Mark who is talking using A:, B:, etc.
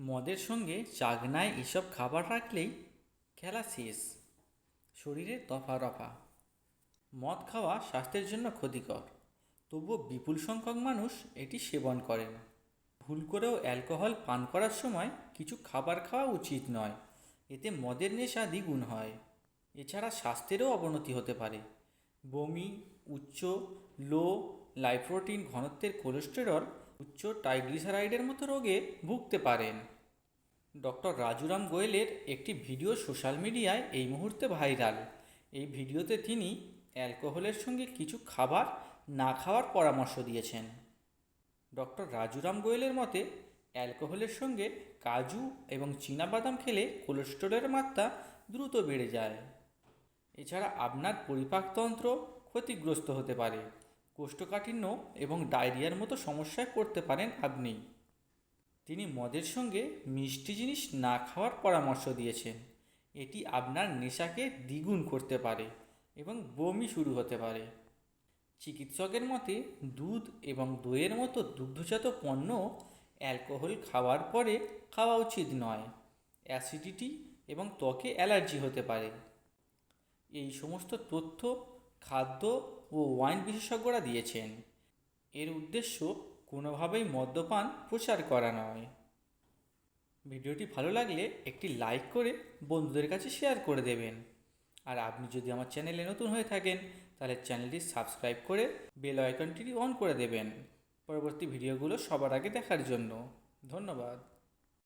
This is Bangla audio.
A: মদের সঙ্গে চাগনায় এসব খাবার রাখলেই খেলা শেষ। শরীরে দফা রফা মদ খাওয়া স্বাস্থ্যের জন্য ক্ষতিকর। তবুও বিপুল সংখ্যক মানুষ এটি সেবন করেন। ভুল করেও অ্যালকোহল পান করার সময় কিছু খাবার খাওয়া উচিত নয়। এতে মদের নেশা দ্বিগুণ হয়। এছাড়া স্বাস্থ্যেরও অবনতি হতে পারে। বমি, উচ্চ, লো, লাইপ্রোটিন ঘনত্বের কোলেস্টেরল উচ্চ ট্রাইগ্লিসারাইডের মতো রোগে ভুগতে পারেন। ডক্টর রাজুরাম গোয়েলের একটি ভিডিও সোশ্যাল মিডিয়ায় এই মুহূর্তে ভাইরাল। এই ভিডিওতে তিনি অ্যালকোহলের সঙ্গে কিছু খাবার না খাওয়ার পরামর্শ দিয়েছেন। ডক্টর রাজুরাম গোয়েলের মতে, অ্যালকোহলের সঙ্গে কাজু এবং বাদাম খেলে কোলেস্টেরলের মাত্রা দ্রুত বেড়ে যায়। এছাড়া আপনার পরিপাকতন্ত্র ক্ষতিগ্রস্ত হতে পারে। কোষ্ঠকাঠিন্য এবং ডায়রিয়ার মতো সমস্যায় পড়তে পারেন আপনি তিনি মদের সঙ্গে মিষ্টি জিনিস না খাওয়ার পরামর্শ দিয়েছেন। এটি আপনার নেশাকে দ্বিগুণ করতে পারে এবং বমি শুরু হতে পারে। চিকিৎসকের মতে, দুধ এবং দইয়ের মতো দুগ্ধজাত পণ্য অ্যালকোহল খাওয়ার পরে খাওয়া উচিত নয়। অ্যাসিডিটি এবং ত্বকে অ্যালার্জি হতে পারে। এই সমস্ত তথ্য খাদ্য ও ওয়াইন বিশেষজ্ঞরা দিয়েছেন। এর উদ্দেশ্য কোনোভাবেই মদ্যপান প্রচার করা নয়। ভিডিওটি ভালো লাগলে একটি লাইক করে বন্ধুদের কাছে শেয়ার করে দেবেন। আর আপনি যদি আমার চ্যানেলে নতুন হয়ে থাকেন, তাহলে চ্যানেলটি সাবস্ক্রাইব করে বেল আইকনটি অন করে দেবেন। পরবর্তী ভিডিওগুলো সবার আগে দেখার জন্য ধন্যবাদ।